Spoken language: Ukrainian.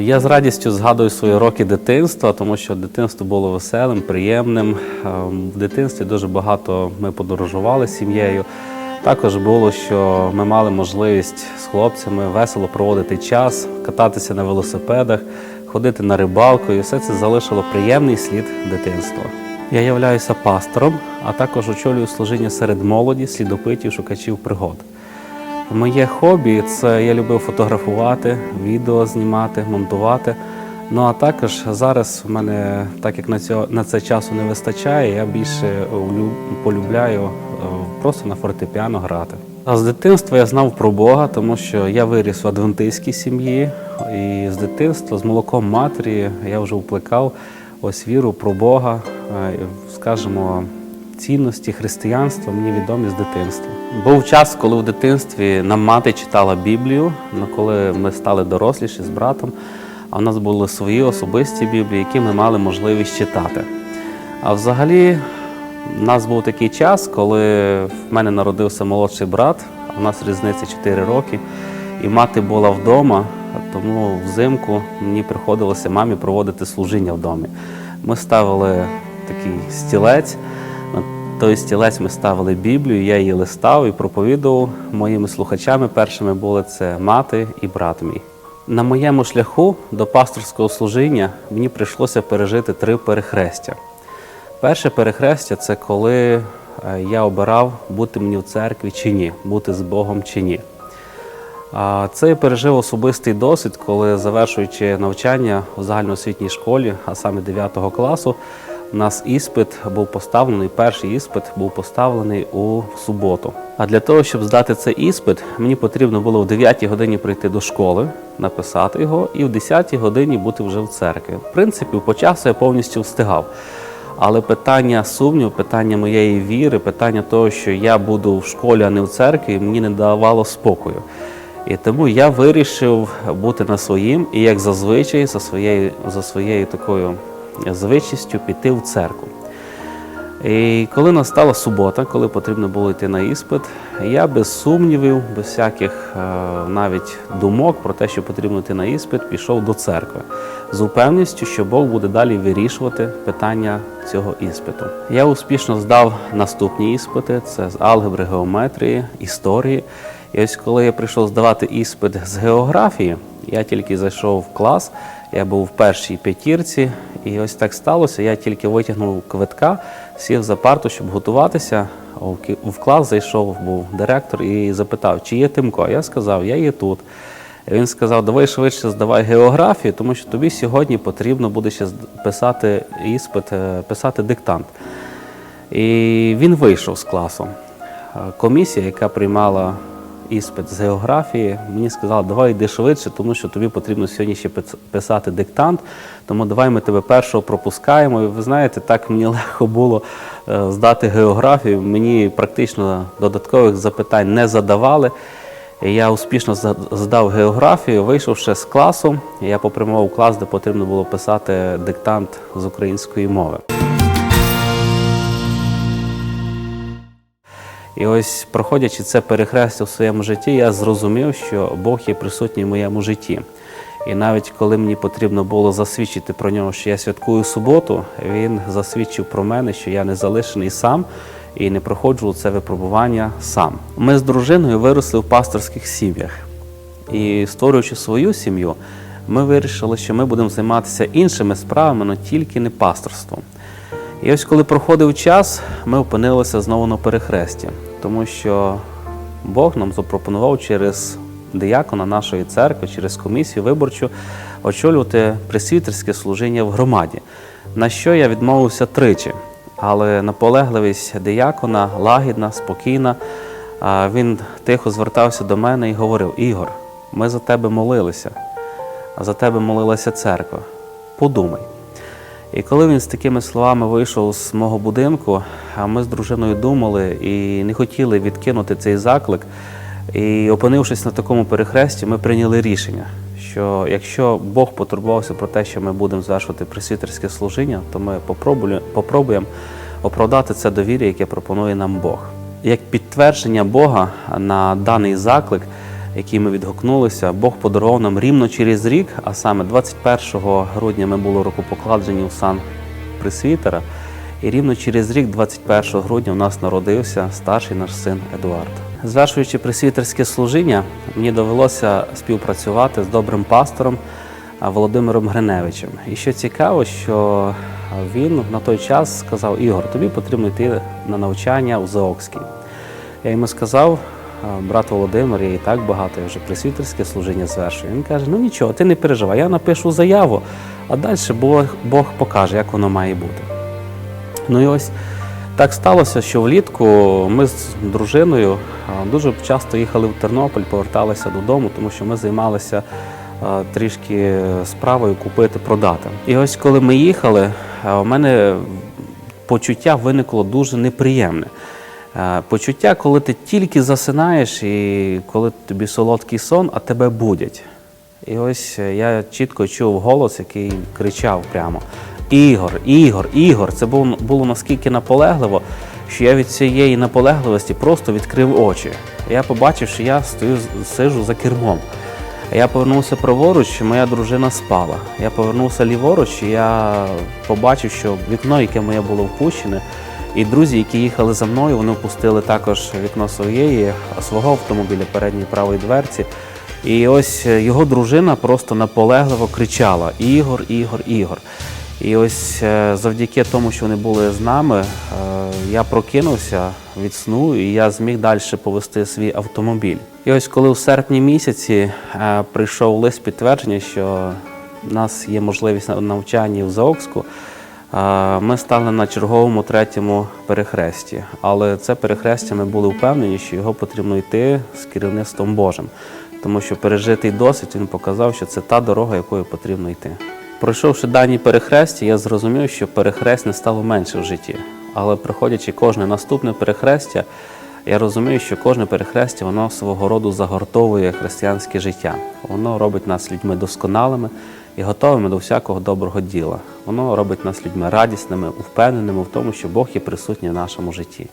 Я з радістю згадую свої роки дитинства, тому що дитинство було веселим, приємним. Ем, В дитинстві дуже багато ми подорожували з сім'єю. Також було, що ми мали можливість з хлопцями весело проводити час, кататися на велосипедах, ходити на рибалку, і все це залишило приємний слід дитинства. Я являюся пастором, а також очолюю служіння серед молоді, слідопитів, шукачів пригод. Моє хобі це я любив фотографувати, відео знімати, монтувати. Ну а також зараз в мене, так як на цього на це часу не вистачає, я більше полюбляю е, просто на фортепіано грати. А з дитинства я знав про Бога, тому що я виріс в адвентистській сім'ї, і з дитинства, з молоком матері, я вже вплекав ось віру про Бога, е, скажімо, цінності християнства мені відомі з дитинства. Був час, коли в дитинстві нам мати читала Біблію, але коли ми стали доросліші з братом, а в нас були свої особисті Біблії, які ми мали можливість читати. А взагалі, в нас був такий час, коли в мене народився молодший брат, в нас різниця 4 роки, і мати була вдома, тому взимку мені приходилося мамі проводити служіння в домі. Ми ставили такий стілець. Той стілець ми ставили Біблію, я її листав і проповідував. Моїми слухачами першими були це мати і брат мій. На моєму шляху до пасторського служіння мені прийшлося пережити три перехрестя. Перше перехрестя це коли е, я обирав, бути мені в церкві чи ні, бути з Богом чи ні. Це я пережив особистий досвід, коли завершуючи навчання у загальноосвітній школі, а саме 9 класу, у нас іспит був поставлений, перший іспит був поставлений у суботу. А для того, щоб здати цей іспит, мені потрібно було в 9 годині прийти до школи, написати його, і в 10 годині бути вже в церкві. В принципі, по часу я повністю встигав. Але питання сумніву, питання моєї віри, питання того, що я буду в школі, а не в церкві, мені не давало спокою. І тому я вирішив бути на своїм і, як зазвичай, за своєю, за своєю такою звичністю піти в церкву. І коли настала субота, коли потрібно було йти на іспит, я без сумнівів, без всяких е, навіть думок про те, що потрібно йти на іспит, пішов до церкви з упевненістю, що Бог буде далі вирішувати питання цього іспиту. Я успішно здав наступні іспити: це з алгебри, геометрії, історії. І ось коли я прийшов здавати іспит з географії, я тільки зайшов в клас, я був в першій п'ятірці, і ось так сталося. Я тільки витягнув квитка, сів за парту, щоб готуватися. В клас зайшов був директор і запитав, чи є Тимко. Я сказав, я є тут. Він сказав, давай швидше здавай географію, тому що тобі сьогодні потрібно буде ще писати іспит, е, писати диктант. І він вийшов з класу. Е, Комісія, яка приймала іспит з географії, мені сказала, давай йди швидше, тому що тобі потрібно сьогодні ще писати диктант, тому давай ми тебе першого пропускаємо. І ви знаєте, так мені легко було е, здати географію. Мені практично додаткових запитань не задавали. Я успішно здав географію, вийшовши з класу, я попрямував клас, де потрібно було писати диктант з української мови. І ось, проходячи це перехрестя в своєму житті, я зрозумів, що Бог є присутній в моєму житті. І навіть коли мені потрібно було засвідчити про нього, що я святкую суботу, він засвідчив про мене, що я не залишений сам і не проходжу це випробування сам. Ми з дружиною виросли в пасторських сім'ях. І створюючи свою сім'ю, ми вирішили, що ми будемо займатися іншими справами, але тільки не пасторством. І ось коли проходив час, ми опинилися знову на перехресті, тому що Бог нам запропонував через диякона нашої церкви, через комісію виборчу очолювати пресвітерське служіння в громаді, на що я відмовився тричі. Але наполегливість диякона лагідна, спокійна. Він тихо звертався до мене і говорив: Ігор, ми за тебе молилися, за тебе молилася церква. Подумай. І коли він з такими словами вийшов з мого будинку, ми з дружиною думали і не хотіли відкинути цей заклик. І опинившись на такому перехресті, ми прийняли рішення, що якщо Бог потурбувався про те, що ми будемо звершувати пресвітерське служіння, то ми попробуємо оправдати це довір'я, яке пропонує нам Бог. Як підтвердження Бога на даний заклик, який ми відгукнулися. Бог подарував нам рівно через рік, а саме 21 грудня ми були рукопокладені у сан пресвітера. І рівно через рік, 21 грудня, у нас народився старший наш син Едуард. Звершуючи пресвітерське служіння, мені довелося співпрацювати з добрим пастором Володимиром Гриневичем. І що цікаво, що він на той час сказав: Ігор, тобі потрібно йти на навчання у Заокський. Я йому сказав, «А, брат Володимир, я і так багато, я вже пресвітерське служіння звершую. Він каже: ну нічого, ти не переживай, я напишу заяву, а далі Бог, Бог покаже, як воно має бути. Ну і ось так сталося, що влітку ми з дружиною дуже часто їхали в Тернопіль, поверталися додому, тому що ми займалися трішки справою купити, продати. І ось коли ми їхали, у мене почуття виникло дуже неприємне. Е, Почуття, коли ти тільки засинаєш, і коли тобі солодкий сон, а тебе будять. І ось е, я чітко чув голос, який кричав прямо: Ігор, Ігор, Ігор. Це було, було наскільки наполегливо, що я від цієї наполегливості просто відкрив очі. Я побачив, що я стою, сижу за кермом. Я повернувся праворуч, моя дружина спала. Я повернувся ліворуч, і я побачив, що вікно, яке моє було впущене, і друзі, які їхали за мною, вони впустили також вікно своєї, свого автомобіля, передньої правої дверці. І ось е, його дружина просто наполегливо кричала: Ігор, Ігор, Ігор. І ось е, завдяки тому, що вони були з нами, е, я прокинувся від сну і я зміг далі повести свій автомобіль. І ось коли в серпні місяці прийшов лист підтвердження, що в нас є можливість на- навчання в Заокську, е, ми стали на черговому третьому перехресті. Але це перехрестя ми були впевнені, що його потрібно йти з керівництвом Божим, тому що пережитий досвід він показав, що це та дорога, якою потрібно йти. Пройшовши дані перехрестя, я зрозумів, що перехрест не стало менше в житті. Але проходячи кожне наступне перехрестя, я розумію, що кожне перехрестя воно свого роду загортовує християнське життя. Воно робить нас людьми досконалими і готовими до всякого доброго діла. Воно робить нас людьми радісними, впевненими в тому, що Бог є присутній в нашому житті.